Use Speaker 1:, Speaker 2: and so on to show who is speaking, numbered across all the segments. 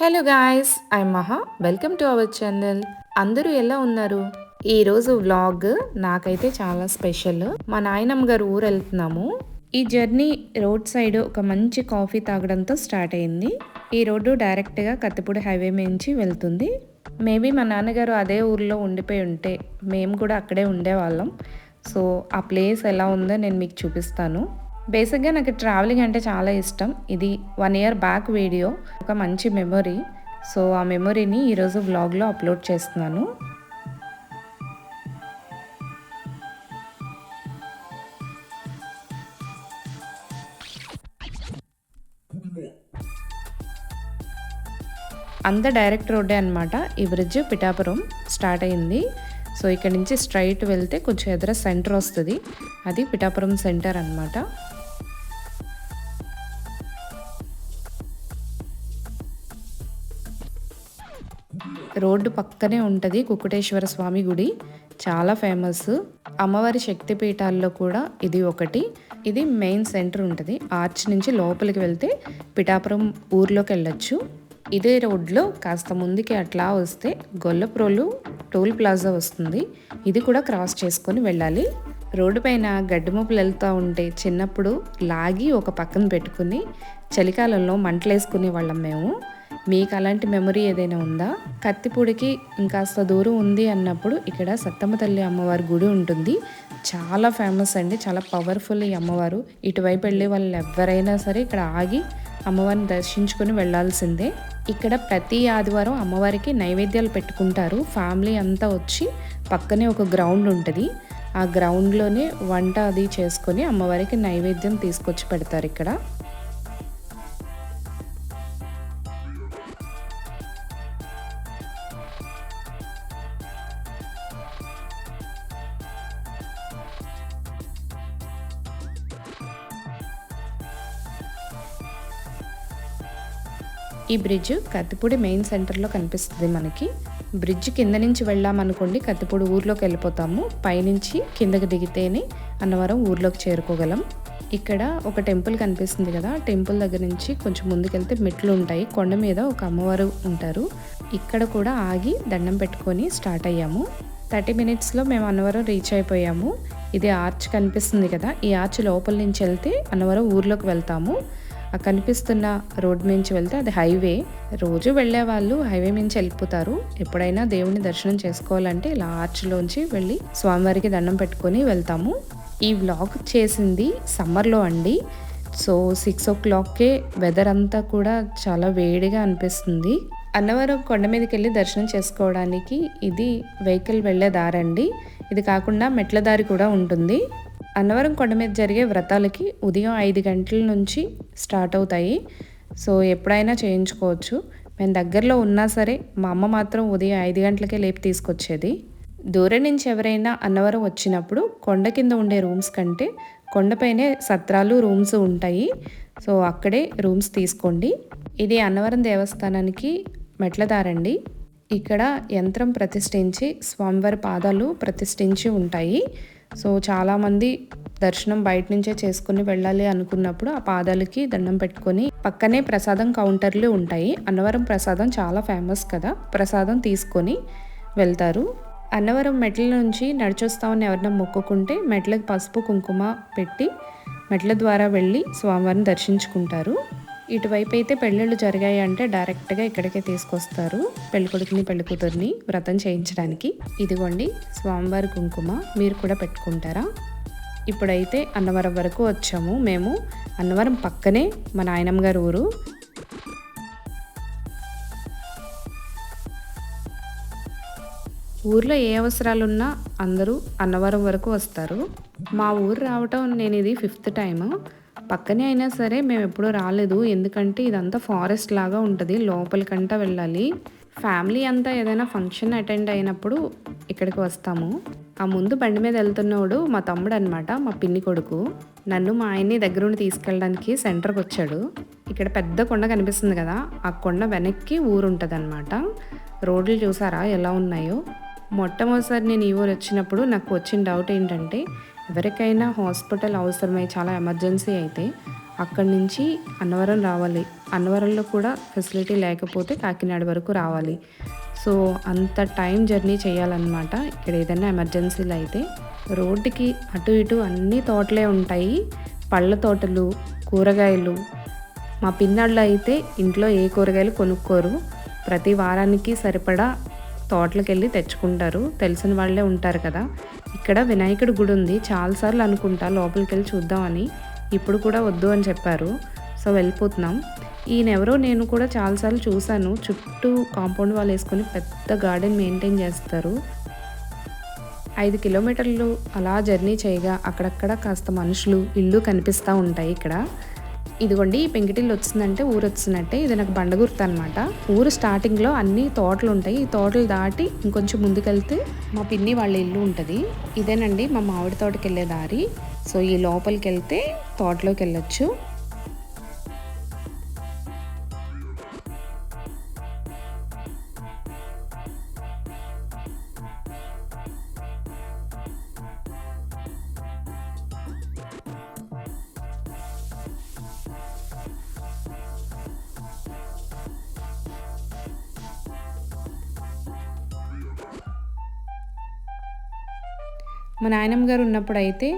Speaker 1: Hello guys I Maha welcome to our channel అందరూ ఎలా ఉన్నారు? ఈరోజు వ్లాగ్ నాకైతే చాలా స్పెషల్ మా నాయనమ్మ గారు ఊరు వెళ్తున్నాము. ఈ జర్నీ రోడ్ సైడ్ ఒక మంచి కాఫీ తాగడంతో స్టార్ట్ అయింది. ఈ రోడ్డు డైరెక్ట్గా కత్తిపూడి హైవే నుంచి వెళ్తుంది. మేబీ మా నాన్నగారు అదే ఊర్లో ఉండిపోయి ఉంటే మేము కూడా అక్కడే ఉండేవాళ్ళం. సో ఆ ప్లేస్ ఎలా ఉందో నేను మీకు చూపిస్తాను. బేసిక్గా నాకు ట్రావెలింగ్ అంటే చాలా ఇష్టం. ఇది వన్ ఇయర్ బ్యాక్ వీడియో ఒక మంచి మెమొరీ. సో ఆ మెమొరీని ఈరోజు వ్లాగ్లో అప్లోడ్ చేస్తున్నాను. అంత డైరెక్ట్ రోడ్డే అనమాట ఈ బ్రిడ్జ్ పిఠాపురం స్టార్ట్ అయింది. సో ఇక్కడ నుంచి స్ట్రైట్ వెళ్తే కొంచెం ఎదుర సెంటర్ వస్తుంది. అది పిఠాపురం సెంటర్ అనమాట రోడ్డు పక్కనే ఉంటుంది కుకుటేశ్వర స్వామి గుడి. చాలా ఫేమస్. అమ్మవారి శక్తి పీఠాల్లో కూడా ఇది ఒకటి. ఇది మెయిన్ సెంటర్ ఉంటుంది. ఆర్చ్ నుంచి లోపలికి వెళ్తే పిఠాపురం ఊర్లోకి వెళ్ళొచ్చు. ఇదే రోడ్లో కాస్త ముందుకి అట్లా వస్తే గొల్లప్రోలు టోల్ ప్లాజా వస్తుంది. ఇది కూడా క్రాస్ చేసుకొని వెళ్ళాలి. రోడ్డు పైన గడ్డిమూపులు వెళ్తూ ఉంటే చిన్నప్పుడు లాగి ఒక పక్కన పెట్టుకుని చలికాలంలో మంటలేసుకునే వాళ్ళం మేము. మీకు అలాంటి మెమరీ ఏదైనా ఉందా? కత్తిపూడికి ఇంకాస్త దూరం ఉంది అన్నప్పుడు ఇక్కడ సత్తమ్మ తల్లి అమ్మవారి గుడి ఉంటుంది. చాలా ఫేమస్ అండి. చాలా పవర్ఫుల్ ఈ అమ్మవారు. ఇటువైపు వెళ్ళే వాళ్ళు ఎవరైనా సరే ఇక్కడ ఆగి అమ్మవారిని దర్శించుకొని వెళ్ళాల్సిందే. ఇక్కడ ప్రతి ఆదివారం అమ్మవారికి నైవేద్యాలు పెట్టుకుంటారు. ఫ్యామిలీ అంతా వచ్చి పక్కనే ఒక గ్రౌండ్ ఉంటుంది. ఆ గ్రౌండ్లోనే వంట అది చేసుకొని అమ్మవారికి నైవేద్యం తీసుకొచ్చి పెడతారు ఇక్కడ. ఈ బ్రిడ్జ్ కత్తిపూడి మెయిన్ సెంటర్లో కనిపిస్తుంది మనకి. బ్రిడ్జ్ కింద నుంచి వెళ్ళామనుకోండి కత్తిపూడి ఊర్లోకి వెళ్ళిపోతాము. పైనుంచి కిందకి దిగితేనే అన్నవరం ఊర్లోకి చేరుకోగలం. ఇక్కడ ఒక టెంపుల్ కనిపిస్తుంది కదా టెంపుల్ దగ్గర నుంచి కొంచెం ముందుకెళ్తే మెట్లు ఉంటాయి. కొండ మీద ఒక అమ్మవారు ఉంటారు. ఇక్కడ కూడా ఆగి దండం పెట్టుకొని స్టార్ట్ అయ్యాము. థర్టీ మినిట్స్లో మేము అన్నవరం రీచ్ అయిపోయాము. ఇది ఆర్చ్ కనిపిస్తుంది కదా ఈ ఆర్చ్ లోపల నుంచి వెళ్తే అన్నవరం ఊర్లోకి వెళ్తాము. ఆ కనిపిస్తున్న రోడ్ నుంచి వెళ్తే అది హైవే. రోజు వెళ్ళే వాళ్ళు హైవే నుంచి వెళ్ళిపోతారు. ఎప్పుడైనా దేవుని దర్శనం చేసుకోవాలంటే ఇలా ఆర్చ్లోంచి వెళ్ళి స్వామివారికి దండం పెట్టుకొని వెళ్తాము. ఈ వ్లాగ్ చేసింది సమ్మర్లో అండి. సో సిక్స్ ఓ క్లాక్కే వెదర్ అంతా కూడా చాలా వేడిగా అనిపిస్తుంది. అన్నవరం కొండ మీదకి వెళ్ళి దర్శనం చేసుకోవడానికి ఇది వెహికల్ వెళ్ళే దారండి. ఇది కాకుండా మెట్ల దారి కూడా ఉంటుంది. అన్నవరం కొండ మీద జరిగే వ్రతాలకి ఉదయం ఐదు గంటల నుంచి స్టార్ట్ అవుతాయి. సో ఎప్పుడైనా చేయించుకోవచ్చు. మేము దగ్గరలో ఉన్నా సరే మా అమ్మ మాత్రం ఉదయం ఐదు గంటలకే లేపి తీసుకొచ్చేది. దూరం నుంచి ఎవరైనా అన్నవరం వచ్చినప్పుడు కొండ కింద ఉండే రూమ్స్ కంటే కొండపైనే సత్రాలు రూమ్స్ ఉంటాయి. సో అక్కడే రూమ్స్ తీసుకోండి. ఇది అన్నవరం దేవస్థానానికి మెట్లదారండి ఇక్కడ యంత్రం ప్రతిష్ఠించి స్వామివారి పాదాలు ప్రతిష్ఠించి ఉంటాయి. సో చాలామంది దర్శనం బయట నుంచే చేసుకుని వెళ్ళాలి అనుకున్నప్పుడు ఆ పాదాలకి దండం పెట్టుకొని పక్కనే ప్రసాదం కౌంటర్లు ఉంటాయి. అన్నవరం ప్రసాదం చాలా ఫేమస్ కదా. ప్రసాదం తీసుకొని వెళ్తారు. అన్నవరం మెట్ల నుంచి నడిచొస్తామని ఎవరైనా మొక్కుకుంటే మెట్లకు పసుపు కుంకుమ పెట్టి మెట్ల ద్వారా వెళ్ళి స్వామివారిని దర్శించుకుంటారు. ఇటువైపు అయితే పెళ్ళిళ్ళు జరిగాయి అంటే డైరెక్ట్గా ఇక్కడికే తీసుకొస్తారు. పెళ్ళికొడుకుని పెళ్ళికూతురిని వ్రతం చేయించడానికి. ఇదిగోండి స్వామివారి కుంకుమ మీరు కూడా పెట్టుకుంటారా? ఇప్పుడైతే అన్నవరం వరకు వచ్చాము. మేము అన్నవరం పక్కనే మా నాయనమ్మ గారు ఊరు. ఊర్లో ఏ అవసరాలున్నా అందరూ అన్నవరం వరకు వస్తారు. మా ఊరు రావటం నేను ఇది ఫిఫ్త్ టైము. పక్కనే అయినా సరే మేము ఎప్పుడూ రాలేదు. ఎందుకంటే ఇదంతా ఫారెస్ట్ లాగా ఉంటుంది. లోపలికంట వెళ్ళాలి. ఫ్యామిలీ అంతా ఏదైనా ఫంక్షన్ అటెండ్ అయినప్పుడు ఇక్కడికి వస్తాము. ఆ ముందు బండి మీద వెళ్తున్నవాడు మా తమ్ముడు అనమాట మా పిన్ని కొడుకు. నన్ను మా ఆయన్ని దగ్గరుండి తీసుకెళ్ళడానికి సెంటర్కి వచ్చాడు. ఇక్కడ పెద్ద కొండ కనిపిస్తుంది కదా ఆ కొండ వెనక్కి ఊరుంటుంది అనమాట రోడ్లు చూసారా ఎలా ఉన్నాయో? మొట్టమొదటిసారి నేను ఈ ఊరు వచ్చినప్పుడు నాకు వచ్చిన డౌట్ ఏంటంటే ఎవరికైనా హాస్పిటల్ అవసరమై చాలా ఎమర్జెన్సీ అయితే అక్కడి నుంచి అన్నవరం రావాలి. అన్నవరంలో కూడా ఫెసిలిటీ లేకపోతే కాకినాడ వరకు రావాలి. సో అంత టైం జర్నీ చేయాలన్నమాట. ఇక్కడ ఏదైనా ఎమర్జెన్సీలు అయితే రోడ్డుకి అటు ఇటు అన్ని తోటలే ఉంటాయి. పళ్ళ తోటలు కూరగాయలు. మా పిన్నాళ్ళు అయితే ఇంట్లో ఏ కూరగాయలు కొనుక్కోరు. ప్రతి వారానికి సరిపడా తోటలకు వెళ్ళి తెచ్చుకుంటారు. తెలిసిన వాళ్ళే ఉంటారు కదా. ఇక్కడ వినాయకుడి గుడి ఉంది. చాలాసార్లు అనుకుంటా లోపలికి వెళ్ళి చూద్దామని. ఇప్పుడు కూడా వద్దు అని చెప్పారు. సో వెళ్ళిపోతున్నాం. ఈయన ఎవరో నేను కూడా చాలాసార్లు చూశాను. చుట్టూ కాంపౌండ్ వాళ్ళు వేసుకొని పెద్ద గార్డెన్ మెయింటైన్ చేస్తారు. ఐదు కిలోమీటర్లు అలా జర్నీ చేయగా అక్కడక్కడ కాస్త మనుషులు ఇల్లు కనిపిస్తూ ఉంటాయి ఇక్కడ. ఇదిగోండి ఈ పెంకిటిల్లు వచ్చిందంటే ఊరు వచ్చినట్టే. ఇది నాకు బండ గుర్తు అనమాట ఊరు స్టార్టింగ్లో అన్ని తోటలు ఉంటాయి. ఈ తోటలు దాటి ఇంకొంచెం ముందుకెళ్తే మా పిన్ని వాళ్ళ ఇల్లు ఉంటుంది. ఇదేనండి మా మామిడి తోటకి వెళ్ళే దారి. సో ఈ లోపలికి వెళ్తే తోటలోకి వెళ్ళొచ్చు మా నాయనమ్మ గారు ఉన్నప్పుడు అయితే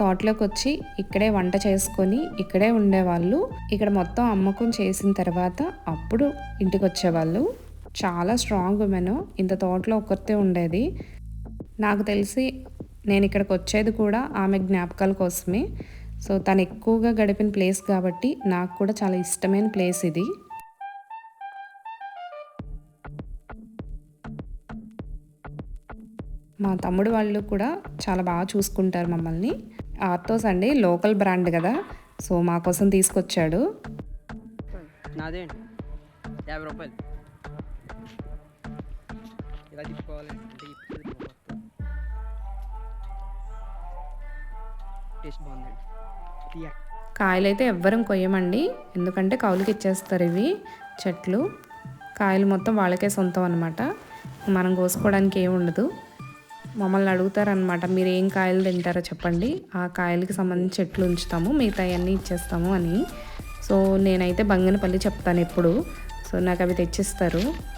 Speaker 1: తోటలోకి వచ్చి ఇక్కడే వంట చేసుకొని ఇక్కడే ఉండేవాళ్ళు. ఇక్కడ మొత్తం అమ్మకం చేసిన తర్వాత అప్పుడు ఇంటికి వచ్చేవాళ్ళు చాలా స్ట్రాంగ్ ఉమెన్ ఇంత తోటలో ఒకరితే ఉండేది. నాకు తెలిసి నేను ఇక్కడికి వచ్చేది కూడా ఆమె జ్ఞాపకాల కోసమే. సో తను ఎక్కువగా గడిపిన ప్లేస్ కాబట్టి నాకు కూడా చాలా ఇష్టమైన ప్లేస్ ఇది. మా తమ్ముడు వాళ్ళు కూడా చాలా బాగా చూసుకుంటారు మమ్మల్ని. ఆర్తోస్ అండి లోకల్ బ్రాండ్ కదా సో మా కోసం తీసుకొచ్చాడు.
Speaker 2: యాభై రూపాయలు. ఇలా టేస్ట్ బాగుందండి. తీయ.
Speaker 1: కాయలైతే ఎవ్వరం కొయ్యమండి. ఎందుకంటే కౌలుకి ఇచ్చేస్తారు ఇవి చెట్లు. కాయలు మొత్తం వాళ్ళకే సొంతం అనమాట మనం కోసుకోవడానికి ఏమి ఉండదు. మమ్మల్ని అడుగుతారనమాట మీరు ఏం కాయలు తింటారో చెప్పండి. ఆ కాయలకి సంబంధించి చెట్లు ఉంచుతాము మిగతా అన్నీ ఇచ్చేస్తాము అని. సో నేనైతే బంగనపల్లి చెప్తాను ఎప్పుడు. సో నాకు అవి తెచ్చిస్తారు.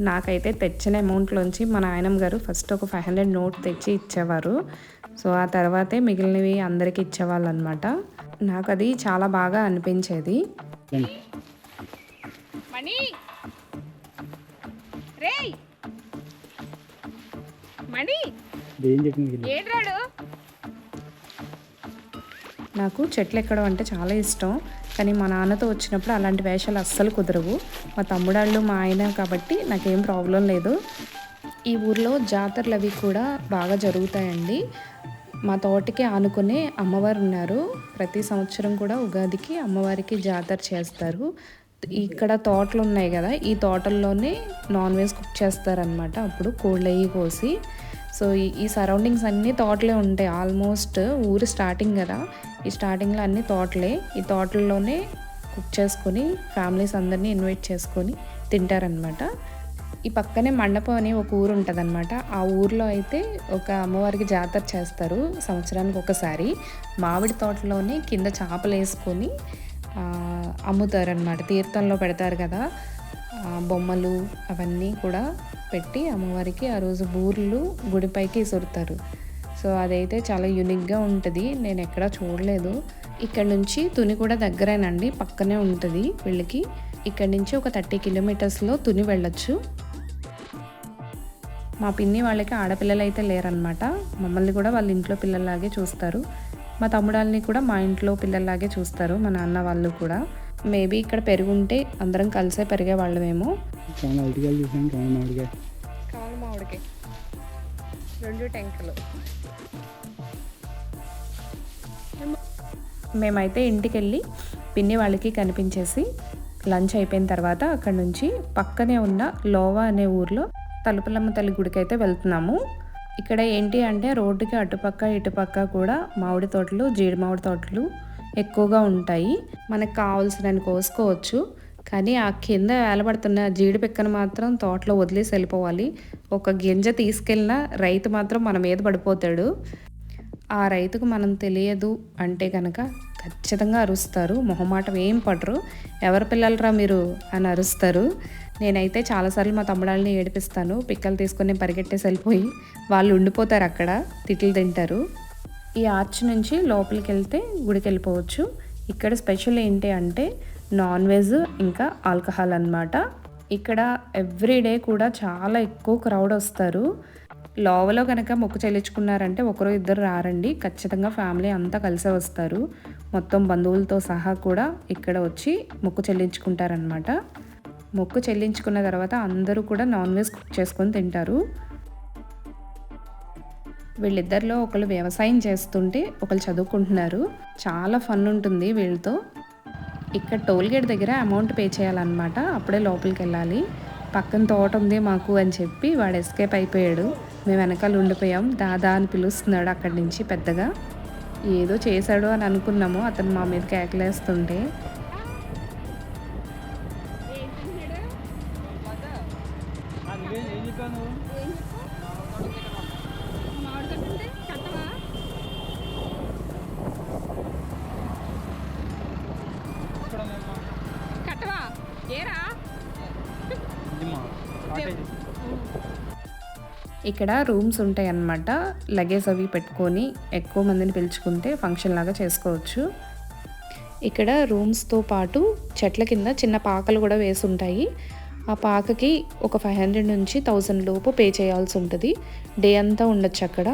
Speaker 1: నాకైతే తెచ్చిన అమౌంట్లోంచి మా నాయనమ్మ గారు ఫస్ట్ ఒక ఫైవ్ హండ్రెడ్ నోట్ తెచ్చి ఇచ్చేవారు. సో ఆ తర్వాతే మిగిలినవి అందరికీ ఇచ్చేవాళ్ళు అనమాట నాకు అది చాలా బాగా అనిపించేది.
Speaker 3: మణి! రేయ్! మణి!
Speaker 4: ఏం చెప్పింది
Speaker 3: ఏడ్రాడు
Speaker 1: నాకు చెట్లు ఎక్కడం అంటే చాలా ఇష్టం కానీ మా నాన్నతో వచ్చినప్పుడు అలాంటి వేషాలు అస్సలు కుదరవు. మా తమ్ముడాళ్ళు మా ఆయన కాబట్టి నాకేం ప్రాబ్లం లేదు. ఈ ఊర్లో జాతరలు అవి కూడా బాగా జరుగుతాయండి. మా తోటకి ఆనుకునే అమ్మవారు ఉన్నారు ప్రతి సంవత్సరం కూడా ఉగాదికి అమ్మవారికి జాతర చేస్తారు. ఇక్కడ తోటలు ఉన్నాయి కదా ఈ తోటల్లోనే నాన్ వెజ్ కుక్ చేస్తారనమాట అప్పుడు కోళ్ళు కోసి. సో ఈ ఈ సరౌండింగ్స్ అన్నీ తోటలే ఉంటాయి. ఆల్మోస్ట్ ఊరు స్టార్టింగ్ కదా. ఈ స్టార్టింగ్లో అన్ని తోటలే. ఈ తోటల్లోనే కుక్ చేసుకొని ఫ్యామిలీస్ అందరినీ ఇన్వైట్ చేసుకొని తింటారనమాట ఈ పక్కనే మండపం అని ఒక ఊరు ఉంటుందన్నమాట. ఆ ఊర్లో అయితే ఒక అమ్మవారికి జాతర చేస్తారు సంవత్సరానికి ఒకసారి. మామిడి తోటలోనే కింద చేపలు వేసుకొని అమ్ముతారనమాట తీర్థంలో పెడతారు కదా బొమ్మలు అవన్నీ కూడా పెట్టి అమ్మవారికి ఆ రోజు బూర్లు గుడిపైకి సురుతారు సో అదైతే చాలా యూనిక్గా ఉంటుంది. నేను ఎక్కడా చూడలేదు. ఇక్కడ నుంచి తుని కూడా దగ్గరేనండి పక్కనే ఉంటుంది వీళ్ళకి. ఇక్కడ నుంచి ఒక థర్టీ కిలోమీటర్స్లో తుని వెళ్ళొచ్చు. మా పిన్ని వాళ్ళకి ఆడపిల్లలు అయితే లేరనమాట మమ్మల్ని కూడా వాళ్ళ ఇంట్లో పిల్లల్లాగే చూస్తారు. మా తమ్ముడాల్ని కూడా మా ఇంట్లో పిల్లల్లాగే చూస్తారు మా నాన్న వాళ్ళు కూడా. మేబీ ఇక్కడ పెరుగుంటే అందరం కలిసే పెరిగే వాళ్ళమేమో.
Speaker 3: రెండు టెంకలు.
Speaker 1: మేమైతే ఇంటికి వెళ్ళి పిన్ని వాళ్ళకి కనిపించేసి లంచ్ అయిపోయిన తర్వాత అక్కడ నుంచి పక్కనే ఉన్న లోవా అనే ఊర్లో తలుపులమ్మ తల్లి గుడికి అయితే వెళ్తున్నాము. ఇక్కడ ఏంటి అంటే రోడ్డుకి అటుపక్క ఇటుపక్క కూడా మామిడి తోటలు జీడి మామిడి తోటలు ఎక్కువగా ఉంటాయి. మనకు కావాల్సినవి కోసుకోవచ్చు. కానీ ఆ కింద వేలబడుతున్న జీడి పిక్కను మాత్రం తోటలో వదిలేసి వెళ్ళిపోవాలి. ఒక గింజ తీసుకెళ్ళినా రైతు మాత్రం మన మీద పడిపోతాడు. ఆ రైతుకు మనం తెలియదు అంటే కనుక ఖచ్చితంగా అరుస్తారు. మొహమాటం ఏం పడరు. ఎవరి పిల్లలరా మీరు అని అరుస్తారు. నేనైతే చాలాసార్లు మా తమ్ముడాలని ఏడిపిస్తాను. పిక్కలు తీసుకొని పరిగెట్టేసి వెళ్ళిపోయి వాళ్ళు ఉండిపోతారు అక్కడ తిట్లు తింటారు. ఈ ఆర్చ్ నుంచి లోపలికి వెళ్తే గుడికి వెళ్ళిపోవచ్చు. ఇక్కడ స్పెషల్ ఏంటి అంటే నాన్ వెజ్ ఇంకా ఆల్కహాల్ అన్నమాట. ఇక్కడ ఎవ్రీడే కూడా చాలా ఎక్కువ క్రౌడ్ వస్తారు. లోవలో కనుక మొక్కు చెల్లించుకున్నారంటే ఒకరు ఇద్దరు రారండి. ఖచ్చితంగా ఫ్యామిలీ అంతా కలిసే వస్తారు. మొత్తం బంధువులతో సహా కూడా ఇక్కడ వచ్చి మొక్కు చెల్లించుకుంటారనమాట మొక్కు చెల్లించుకున్న తర్వాత అందరూ కూడా నాన్ వెజ్ కుక్ చేసుకొని తింటారు. వీళ్ళిద్దరిలో ఒకళ్ళు వ్యవసాయం చేస్తుంటే ఒకళ్ళు చదువుకుంటున్నారు. చాలా ఫన్ ఉంటుంది వీళ్ళతో. ఇక్కడ టోల్గేట్ దగ్గర అమౌంట్ పే చేయాలన్నమాట అప్పుడే లోపలికి వెళ్ళాలి. పక్కన తోట ఉంది మాకు అని చెప్పి వాడు ఎస్కేప్ అయిపోయాడు. మేము వెనకాల ఉండిపోయాం. దాదా అని పిలుస్తున్నాడు అక్కడి నుంచి పెద్దగా. ఏదో చేశాడు అని అనుకున్నాము. అతను మా మీద కేకలేస్తుంటే ఇక్కడ రూమ్స్ ఉంటాయి అన్నమాట లగేజ్ అవి పెట్టుకొని ఎక్కువ మందిని పిలుచుకుంటే ఫంక్షన్ లాగా చేసుకోవచ్చు. ఇక్కడ రూమ్స్తో పాటు చెట్ల కింద చిన్న పాకలు కూడా వేసి ఉంటాయి. ఆ పాకకి ఒక ఫైవ్ హండ్రెడ్ నుంచి థౌజండ్ లోపు పే చేయాల్సి ఉంటుంది. డే అంతా ఉండొచ్చు అక్కడ.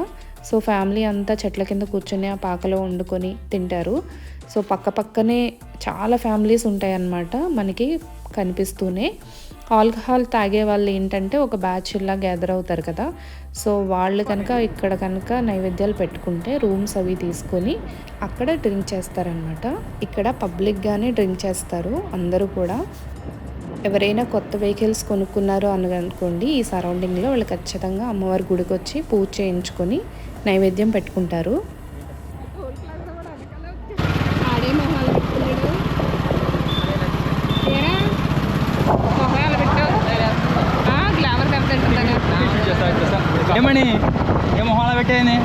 Speaker 1: సో ఫ్యామిలీ అంతా చెట్ల కింద కూర్చొని ఆ పాకలో వండుకొని తింటారు. సో పక్క పక్కనే చాలా ఫ్యామిలీస్ ఉంటాయి అన్నమాట మనకి కనిపిస్తూనే. ఆల్కహాల్ తాగే వాళ్ళు ఏంటంటే ఒక బ్యాచ్లా గ్యాదర్ అవుతారు కదా. సో వాళ్ళు కనుక ఇక్కడ కనుక నైవేద్యాలు పెట్టుకుంటే రూమ్స్ అవి తీసుకొని అక్కడ డ్రింక్ చేస్తారనమాట ఇక్కడ పబ్లిక్గానే డ్రింక్ చేస్తారు అందరూ కూడా. ఎవరైనా కొత్త వెహికల్స్ కొనుక్కున్నారు అని అనుకోండి ఈ సరౌండింగ్లో వాళ్ళు ఖచ్చితంగా అమ్మవారి గుడికి వచ్చి పూజ చేయించుకొని నైవేద్యం పెట్టుకుంటారు.
Speaker 2: ఏ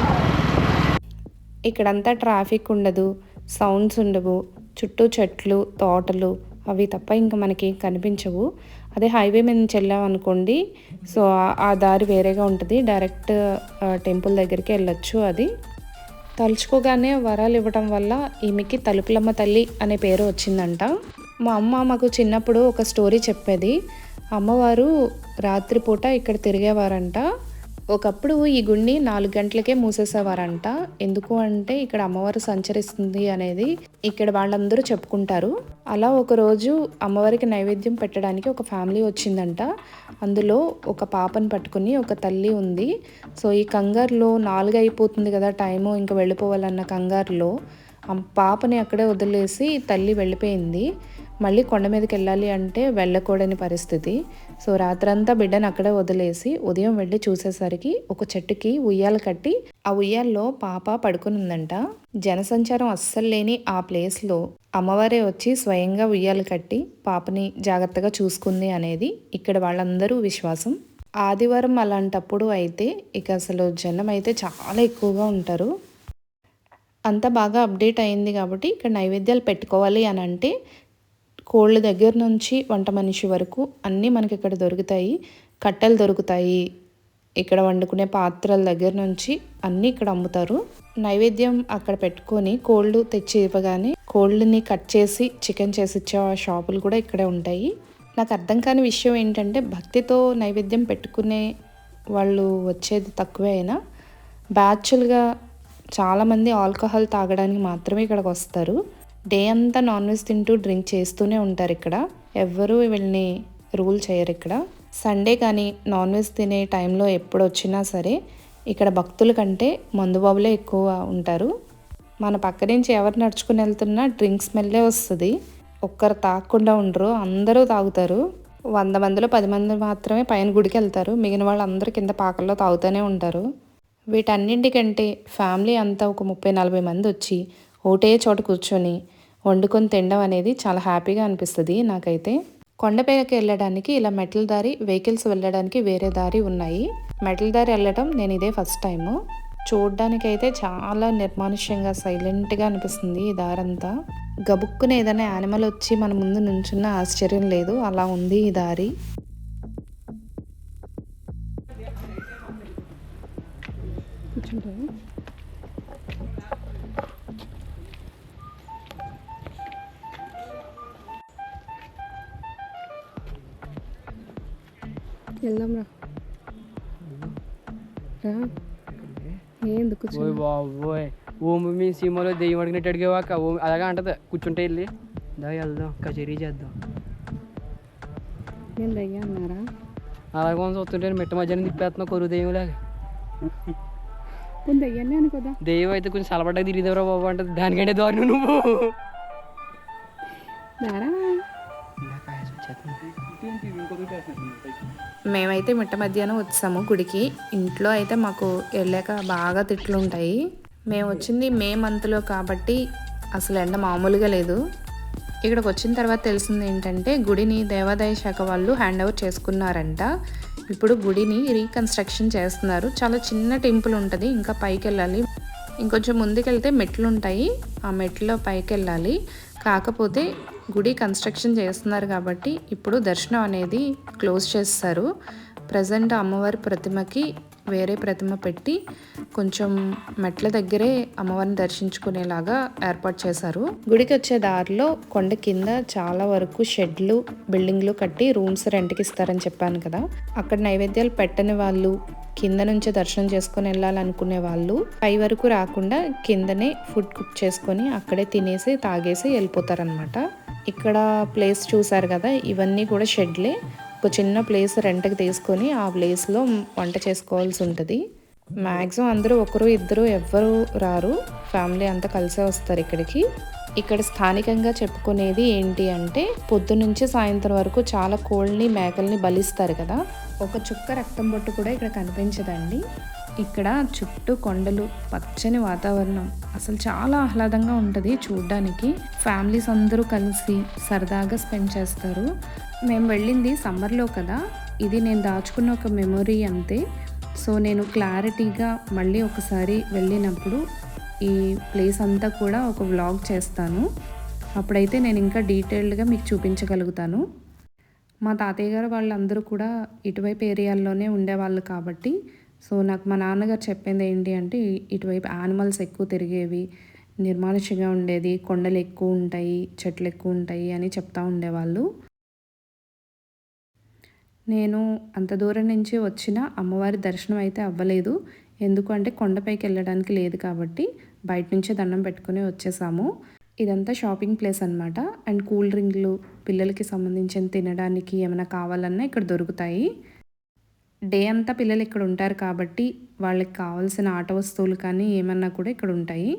Speaker 1: ఇక్కడంతా ట్రాఫిక్ ఉండదు సౌండ్స్ ఉండవు చుట్టూ చెట్లు తోటలు అవి తప్ప ఇంకా మనకి కనిపించవు. అదే హైవే మీద నుంచి వెళ్ళామనుకోండి సో ఆ- ఆ దారి వేరేగా ఉంటుంది. డైరెక్ట్ టెంపుల్ దగ్గరికి వెళ్ళొచ్చు అది. తలుచుకోగానే వరాలు ఇవ్వటం వల్ల ఈమెకి తలుపులమ్మ తల్లి అనే పేరు వచ్చిందంట. మా అమ్మ మాకు చిన్నప్పుడు ఒక స్టోరీ చెప్పేది. అమ్మవారు రాత్రిపూట ఇక్కడ తిరిగేవారంట. ఒకప్పుడు ఈ గుడిని నాలుగు గంటలకే మూసేసేవారంట. ఎందుకు అంటే ఇక్కడ అమ్మవారు సంచరిస్తుంది అనేది ఇక్కడ వాళ్ళందరూ చెప్పుకుంటారు. అలా ఒకరోజు అమ్మవారికి నైవేద్యం పెట్టడానికి ఒక ఫ్యామిలీ వచ్చిందంట. అందులో ఒక పాపను పట్టుకుని ఒక తల్లి ఉంది. సో ఈ కంగారులో నాలుగు అయిపోతుంది కదా టైము ఇంకా వెళ్ళిపోవాలన్న కంగారులో పాపని అక్కడే వదిలేసి తల్లి వెళ్ళిపోయింది. మళ్ళీ కొండ మీదకి వెళ్ళాలి అంటే వెళ్ళకూడని పరిస్థితి. సో రాత్రంతా బిడ్డను అక్కడే వదిలేసి ఉదయం వెళ్ళి చూసేసరికి ఒక చెట్టుకి ఉయ్యాలు కట్టి ఆ ఉయ్యాల్లో పాప పడుకుని ఉందంట జనసంచారం అస్సలు లేని ఆ ప్లేస్లో అమ్మవారే వచ్చి స్వయంగా ఉయ్యాలు కట్టి పాపని జాగ్రత్తగా చూసుకుంది అనేది ఇక్కడ వాళ్ళందరూ విశ్వాసం. ఆదివారం అలాంటప్పుడు అయితే ఇక అసలు జనం అయితే చాలా ఎక్కువగా ఉంటారు. అంత బాగా అప్డేట్ అయింది కాబట్టి ఇక్కడ నైవేద్యాలు పెట్టుకోవాలి అని అంటే కోళ్ళ దగ్గర నుంచి వంట మనిషి వరకు అన్నీ మనకి ఇక్కడ దొరుకుతాయి. కట్టెలు దొరుకుతాయి. ఇక్కడ వండుకునే పాత్రల దగ్గర నుంచి అన్నీ ఇక్కడ అమ్ముతారు. నైవేద్యం అక్కడ పెట్టుకొని కోళ్ళు తెచ్చి ఇవ్వగానే కోళ్ళని కట్ చేసి చికెన్ చేసి ఇచ్చే షాపులు కూడా ఇక్కడే ఉంటాయి. నాకు అర్థం కాని విషయం ఏంటంటే భక్తితో నైవేద్యం పెట్టుకునే వాళ్ళు వచ్చేది తక్కువే అయినా బ్యాచులుగా చాలామంది ఆల్కహాల్ తాగడానికి మాత్రమే ఇక్కడికి వస్తారు. డే అంతా నాన్ వెజ్ తింటూ డ్రింక్ చేస్తూనే ఉంటారు ఇక్కడ. ఎవ్వరూ వీళ్ళని రూల్ చేయరు ఇక్కడ. సండే కానీ నాన్ వెజ్ తినే టైంలో ఎప్పుడు వచ్చినా సరే ఇక్కడ భక్తుల కంటే మందుబాబులే ఎక్కువ ఉంటారు. మన పక్క నుంచి ఎవరు నడుచుకుని వెళ్తున్నా డ్రింక్ స్మెల్లే వస్తుంది. ఒక్కరు తాగకుండా ఉండరు అందరూ తాగుతారు. వంద మందిలో పది మంది మాత్రమే పైన గుడికి వెళ్తారు. మిగిలిన వాళ్ళు అందరూ కింద పాకల్లో తాగుతూనే ఉంటారు. వీటన్నింటికంటే ఫ్యామిలీ అంతా ఒక ముప్పై నలభై మంది వచ్చి ఒకటే చోట కూర్చొని వండుకొని తినడం అనేది చాలా హ్యాపీగా అనిపిస్తుంది నాకైతే. కొండపైకి వెళ్ళడానికి ఇలా మెటల్ దారి వెహికల్స్ వెళ్ళడానికి వేరే దారి ఉన్నాయి. మెటల్ దారి వెళ్ళడం నేను ఇదే ఫస్ట్ టైము. చూడ్డానికైతే చాలా నిర్మానుష్యంగా సైలెంట్గా అనిపిస్తుంది ఈ దారంతా. గబుక్కున ఏదైనా యానిమల్ వచ్చి మన ముందు నుంచున్న ఆశ్చర్యం లేదు అలా ఉంది ఈ దారి.
Speaker 3: కూర్చుంటావా వెళ్దాం రా. రా. ఏంది కూర్చో
Speaker 2: ఓయ్ బాబోయ్. ఓమి మీ సీమలో దెయ్యం అడిగినట్టు అడిగేవాక ఓ అలాగా అంటది. కూర్చుంటే వెళ్ళి. దా వెళ్దాం. కచేరీ చేద్దాం.
Speaker 3: నేను దయ్యా అన్నారా?
Speaker 2: అలాగే కొంచెం చూస్తుంటే మిట్ట మధ్యాహ్నం తిప్పేస్తున్నావు కొరువు
Speaker 3: దయ్యాన్ని అనుకోదా
Speaker 2: దెయ్యం అయితే కొంచెం సలబడ్డా తిరిగిదేవరా బాబు అంటే దానికంటే దారుణం నువ్వు.
Speaker 3: దారా?
Speaker 1: మేమైతే మిట్ట మధ్యాహ్నం వచ్చాము గుడికి. ఇంట్లో అయితే మాకు వెళ్ళాక బాగా తిట్లు ఉంటాయి. మేము వచ్చింది మే మంత్లో కాబట్టి అసలు ఎండ మామూలుగా లేదు. ఇక్కడికి వచ్చిన తర్వాత తెలిసింది ఏంటంటే గుడిని దేవాదాయ శాఖ వాళ్ళు హ్యాండ్ ఓవర్ చేసుకున్నారంట. ఇప్పుడు గుడిని రీకన్స్ట్రక్షన్ చేస్తున్నారు. చాలా చిన్న టెంపుల్ ఉంటుంది ఇంకా పైకి వెళ్ళాలి ఇంకొంచెం ముందుకెళ్తే మెట్లు ఉంటాయి. ఆ మెట్లో పైకి వెళ్ళాలి కాకపోతే గుడి కన్స్ట్రక్షన్ చేస్తున్నారు కాబట్టి ఇప్పుడు దర్శనం అనేది క్లోజ్ చేస్తారు. ప్రజెంట్ అమ్మవారి ప్రతిమకి వేరే ప్రతిమ పెట్టి కొంచెం మెట్ల దగ్గరే అమ్మవారిని దర్శించుకునేలాగా ఏర్పాటు చేశారు. గుడికి వచ్చే దారిలో కొండ కింద చాలా వరకు షెడ్లు బిల్డింగ్లు కట్టి రూమ్స్ రెంట్కి ఇస్తారని చెప్పాను కదా. అక్కడ నైవేద్యాలు పెట్టని వాళ్ళు కింద నుంచే దర్శనం చేసుకొని వెళ్ళాలనుకునే వాళ్ళు పై వరకు రాకుండా కిందనే ఫుడ్ కుక్ చేసుకొని అక్కడే తినేసి తాగేసి వెళ్ళిపోతారనమాట ఇక్కడ ప్లేస్ చూసారు కదా ఇవన్నీ కూడా షెడ్లే ఒక చిన్న ప్లేస్ రెంట్కి తీసుకొని ఆ ప్లేస్లో వంట చేసుకోవాల్సి ఉంటుంది. మ్యాక్సిమం అందరూ ఒకరు ఇద్దరు ఎవ్వరు రారు. ఫ్యామిలీ అంతా కలిసే వస్తారు ఇక్కడికి. ఇక్కడ స్థానికంగా చెప్పుకునేది ఏంటి అంటే పొద్దునుంచి సాయంత్రం వరకు చాలా కోళ్ళని మేకల్ని బలిస్తారు కదా. ఒక చుక్క రక్తం బొట్టు కూడా ఇక్కడ కనిపించదండి. ఇక్కడ చుట్టూ కొండలు పచ్చని వాతావరణం. అసలు చాలా ఆహ్లాదంగా ఉంటుంది చూడ్డానికి. ఫ్యామిలీస్ అందరూ కలిసి సరదాగా స్పెండ్ చేస్తారు. మేము వెళ్ళింది సమ్మర్లో కదా. ఇది నేను దాచుకున్న ఒక మెమొరీ అంతే. సో నేను క్లారిటీగా మళ్ళీ ఒకసారి వెళ్ళినప్పుడు ఈ ప్లేస్ అంతా కూడా ఒక వ్లాగ్ చేస్తాను. అప్పుడైతే నేను ఇంకా డీటెయిల్డ్గా మీకు చూపించగలుగుతాను. మా తాతయ్య గారు వాళ్ళందరూ కూడా ఇటువైపు ఏరియాల్లోనే ఉండేవాళ్ళు కాబట్టి సో నాకు మా నాన్నగారు చెప్పింది ఏంటి అంటే ఇటువైపు యానిమల్స్ ఎక్కువ తిరిగేవి నిర్మానుష్యంగా ఉండేది కొండలు ఎక్కువ ఉంటాయి చెట్లు ఎక్కువ ఉంటాయి అని చెప్తా ఉండేవాళ్ళు. నేను అంత దూరం నుంచి వచ్చిన అమ్మవారి దర్శనం అయితే అవ్వలేదు. ఎందుకంటే కొండపైకి వెళ్ళడానికి లేదు కాబట్టి బయట నుంచే దండం పెట్టుకుని వచ్చేసాము. ఇదంతా షాపింగ్ ప్లేస్ అనమాట అండ్ కూల్ డ్రింక్లు పిల్లలకి సంబంధించిన తినడానికి ఏమైనా కావాలన్నా ఇక్కడ దొరుకుతాయి. డే అంతా పిల్లలు ఇక్కడ ఉంటారు కాబట్టి వాళ్ళకి కావాల్సిన ఆట వస్తువులు కానీ ఏమన్నా కూడా ఇక్కడ ఉంటాయి.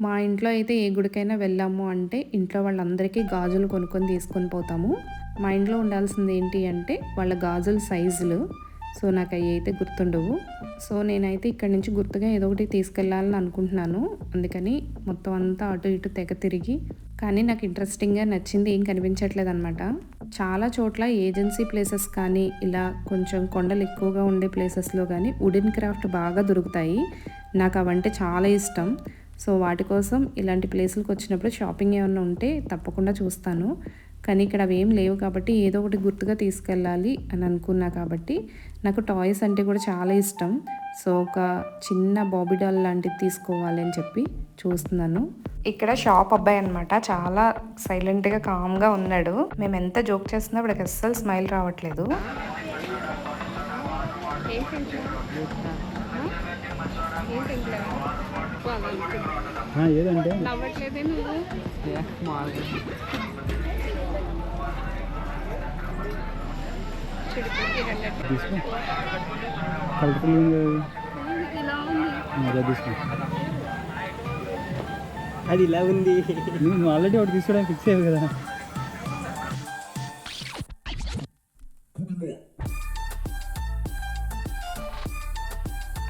Speaker 1: మా ఇంట్లో అయితే ఏ గుడికైనా వెళ్ళాము అంటే ఇంట్లో వాళ్ళందరికీ గాజులు కొనుక్కొని తీసుకొని పోతాము. మా ఇంట్లో ఉండాల్సింది ఏంటి అంటే వాళ్ళ గాజుల సైజులు. సో నాకు అవి అయితే గుర్తుండవు. సో నేనైతే ఇక్కడ నుంచి గుర్తుగా ఏదో ఒకటి తీసుకెళ్ళాలని అనుకుంటున్నాను. అందుకని మొత్తం అంతా అటు ఇటు తెగ తిరిగి కానీ నాకు ఇంట్రెస్టింగ్గా నచ్చింది ఏం కనిపించట్లేదు అనమాట చాలా చోట్ల ఏజెన్సీ ప్లేసెస్ కానీ ఇలా కొంచెం కొండలు ఎక్కువగా ఉండే ప్లేసెస్లో కానీ వుడెన్ క్రాఫ్ట్ బాగా దొరుకుతాయి. నాకు అవంటే చాలా ఇష్టం. సో వాటి కోసం ఇలాంటి ప్లేసులకు వచ్చినప్పుడు షాపింగ్ ఏమైనా ఉంటే తప్పకుండా చూస్తాను. కానీ ఇక్కడ అవి ఏం లేవు కాబట్టి ఏదో ఒకటి గుర్తుగా తీసుకెళ్ళాలి అని అనుకున్నా కాబట్టి నాకు టాయ్స్ అంటే కూడా చాలా ఇష్టం. సో ఒక చిన్న బాబీ డాల్ లాంటిది తీసుకోవాలి అని చెప్పి చూస్తున్నాను. ఇక్కడ షాప్ అబ్బాయి అనమాట చాలా సైలెంట్గా కామ్గా ఉన్నాడు. మేము ఎంత జోక్ చేస్తున్నా ఇప్పటికి అస్సలు స్మైల్ రావట్లేదు.
Speaker 4: ఏదంటే? కలర్ఫుల్ అది
Speaker 2: ఇలా ఉంది
Speaker 4: నువ్వు ఆల్రెడీ ఒకటి తీసుకోవడానికి ఫిక్స్ అయ్యావు కదా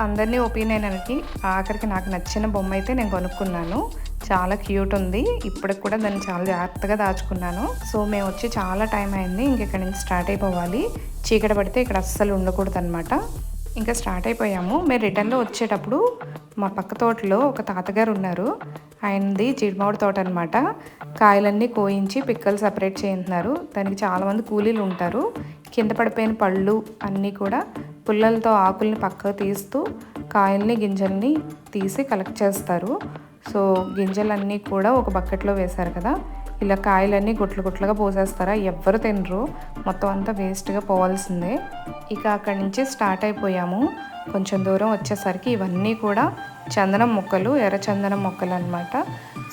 Speaker 1: అందరినీ ఒపీనియన్కి ఆఖరికి నాకు నచ్చిన బొమ్మ అయితే నేను కొనుక్కున్నాను. చాలా క్యూట్ ఉంది. ఇప్పటికి కూడా దాన్ని చాలా జాగ్రత్తగా దాచుకున్నాను. సో మేము వచ్చి చాలా టైం అయింది. ఇంక ఇక్కడ నుంచి స్టార్ట్ అయిపోవాలి. చీకటి పడితే ఇక్కడ అస్సలు ఉండకూడదు అనమాట ఇంకా స్టార్ట్ అయిపోయాము. మేము రిటర్న్లో వచ్చేటప్పుడు మా పక్క తోటలో ఒక తాతగారు ఉన్నారు. ఆయనది జీడిమామిడి తోట అనమాట కాయలన్నీ కోయించి పిక్కలు సపరేట్ చేయింటున్నారు దానికి చాలామంది కూలీలు ఉంటారు. కింద పడిపోయిన పళ్ళు అన్నీ కూడా పుల్లలతో ఆకుల్ని పక్కకు తీస్తూ కాయల్ని గింజల్ని తీసి కలెక్ట్ చేస్తారు. సో గింజలన్నీ కూడా ఒక బకెట్లో వేశారు కదా. ఇలా కాయలన్నీ గుట్లు గుట్లుగా పోసేస్తారా? ఎవ్వరు తినరు. మొత్తం అంతా వేస్ట్గా పోవాల్సిందే. ఇక అక్కడి నుంచి స్టార్ట్ అయిపోయాము. కొంచెం దూరం వచ్చేసరికి ఇవన్నీ కూడా చందనం మొక్కలు ఎర్ర చందనం మొక్కలు అనమాట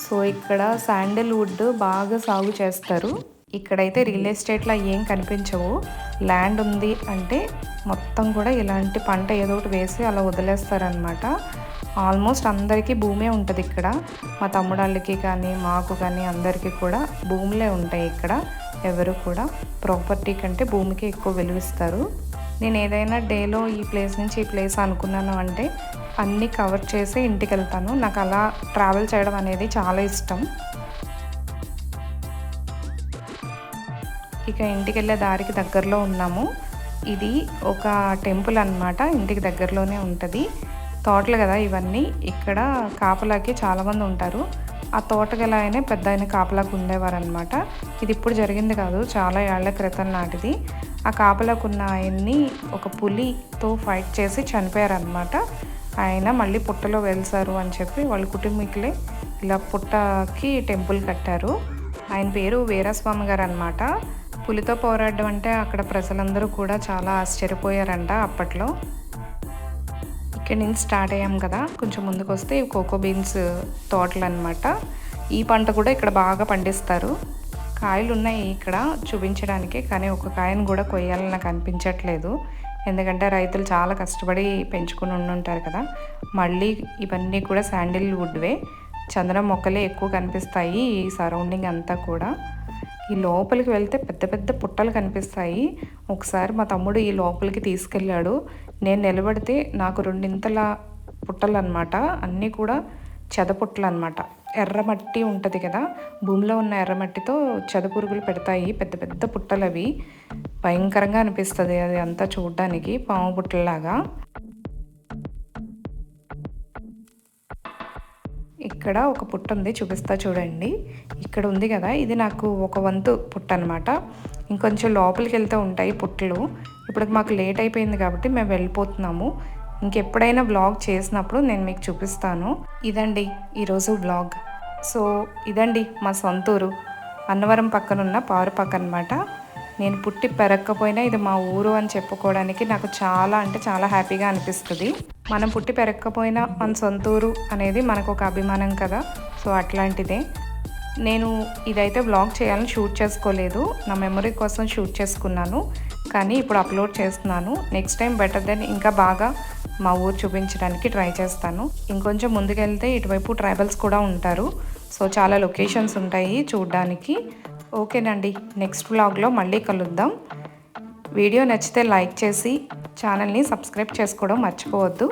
Speaker 1: సో ఇక్కడ శాండిల్వుడ్ బాగా సాగు చేస్తారు. ఇక్కడైతే రియల్ ఎస్టేట్లో ఏం కనిపించవు. ల్యాండ్ ఉంది అంటే మొత్తం కూడా ఇలాంటి పంట ఏదో ఒకటి వేసి అలా వదిలేస్తారనమాట ఆల్మోస్ట్ అందరికీ భూమే ఉంటుంది ఇక్కడ. మా తమ్ముడాళ్ళకి కానీ మాకు కానీ అందరికీ కూడా భూములే ఉంటాయి ఇక్కడ. ఎవరు కూడా ప్రాపర్టీ కంటే భూమికి ఎక్కువ విలువిస్తారు నేను ఏదైనా డేలో ఈ ప్లేస్ నుంచి ఈ ప్లేస్ అనుకున్నాను అంటే అన్నీ కవర్ చేసి ఇంటికి వెళ్తాను నాకు అలా ట్రావెల్ చేయడం అనేది చాలా ఇష్టం. ఇక ఇంటికి వెళ్ళే దారికి దగ్గరలో ఉన్నాము. ఇది ఒక టెంపుల్ అన్నమాట. ఇంటికి దగ్గరలోనే ఉంటుంది. తోటలు కదా ఇవన్నీ. ఇక్కడ కాపలాకి చాలామంది ఉంటారు. ఆ తోటగల ఆయనే పెద్ద ఆయన కాపలాకు ఉండేవారనమాట ఇది ఇప్పుడు జరిగింది కాదు చాలా ఏళ్ళ క్రితం నాటిది. ఆ కాపలాకున్న ఆయన్ని ఒక పులితో ఫైట్ చేసి చనిపోయారనమాట ఆయన మళ్ళీ పుట్టలో వెళ్తారు అని చెప్పి వాళ్ళ కుటుంబీకులే ఇలా పుట్టకి టెంపుల్ కట్టారు. ఆయన పేరు వీరస్వామి గారు అనమాట పులితో పోరాడడం అంటే అక్కడ ప్రజలందరూ కూడా చాలా ఆశ్చర్యపోయారంట అప్పట్లో. ఇక్కడ నుంచి స్టార్ట్ అయ్యాం కదా కొంచెం ముందుకు వస్తే ఇవి కోకో బీన్స్ తోటలు అనమాట ఈ పంట కూడా ఇక్కడ బాగా పండిస్తారు. కాయలు ఉన్నాయి ఇక్కడ చూపించడానికి కానీ ఒక కాయను కూడా కొయ్యాలని నాకు అనిపించట్లేదు. ఎందుకంటే రైతులు చాలా కష్టపడి పెంచుకుని ఉండుంటారు కదా మళ్ళీ ఇవన్నీ కూడా శాండిల్ వుడ్వే. చందనం మొక్కలే ఎక్కువ కనిపిస్తాయి ఈ సరౌండింగ్ అంతా కూడా. ఈ లోపలికి వెళ్తే పెద్ద పెద్ద పుట్టలు కనిపిస్తాయి. ఒకసారి మా తమ్ముడు ఈ లోపలికి తీసుకెళ్ళాడు. నేను నిలబడితే నాకు రెండింతల పుట్టలు అనమాట అన్నీ కూడా చెదపుట్టలు అనమాట ఎర్రమట్టి ఉంటుంది కదా భూమిలో ఉన్న ఎర్రమట్టితో చెదపురుగులు పెడతాయి పెద్ద పెద్ద పుట్టలు అవి భయంకరంగా అనిపిస్తుంది అది అంతా చూడడానికి పాము పుట్టలాగా ఇక్కడ ఒక పుట్ట ఉంది చూపిస్తా చూడండి. ఇక్కడ ఉంది కదా ఇది నాకు ఒక వంతు పుట్ట అనమాట ఇంకొంచెం లోపలికి వెళ్తూ ఉంటాయి పుట్టలు. ఇప్పుడు మాకు లేట్ అయిపోయింది కాబట్టి మేము వెళ్ళిపోతున్నాము. ఇంకెప్పుడైనా వ్లాగ్ చేసినప్పుడు నేను మీకు చూపిస్తాను. ఇదండి ఈరోజు వ్లాగ్ సో ఇదండి మా సొంతూరు. అన్నవరం పక్కనున్న పారు పక్క అనమాట నేను పుట్టి పెరగకపోయినా ఇది మా ఊరు అని చెప్పుకోవడానికి నాకు చాలా అంటే చాలా హ్యాపీగా అనిపిస్తుంది. మనం పుట్టి పెరగకపోయినా మన సొంత ఊరు అనేది మనకు ఒక అభిమానం కదా. సో అట్లాంటిదే. నేను ఇదైతే వ్లాగ్ చేయాలని షూట్ చేసుకోలేదు. నా మెమరీ కోసం షూట్ చేసుకున్నాను. కానీ ఇప్పుడు అప్లోడ్ చేస్తున్నాను. నెక్స్ట్ టైం బెటర్ దెన్ ఇంకా బాగా మా ఊరు చూపించడానికి ట్రై చేస్తాను. ఇంకొంచెం ముందుకెళ్తే ఇటువైపు ట్రైబల్స్ కూడా ఉంటారు. సో చాలా లొకేషన్స్ ఉంటాయి చూడడానికి. ఓకేనండి. నెక్స్ట్ వ్లాగ్లో మళ్ళీ కలుద్దాం. వీడియో నచ్చితే లైక్ చేసి ఛానల్ని సబ్స్క్రైబ్ చేసుకోవడం మర్చిపోవద్దు.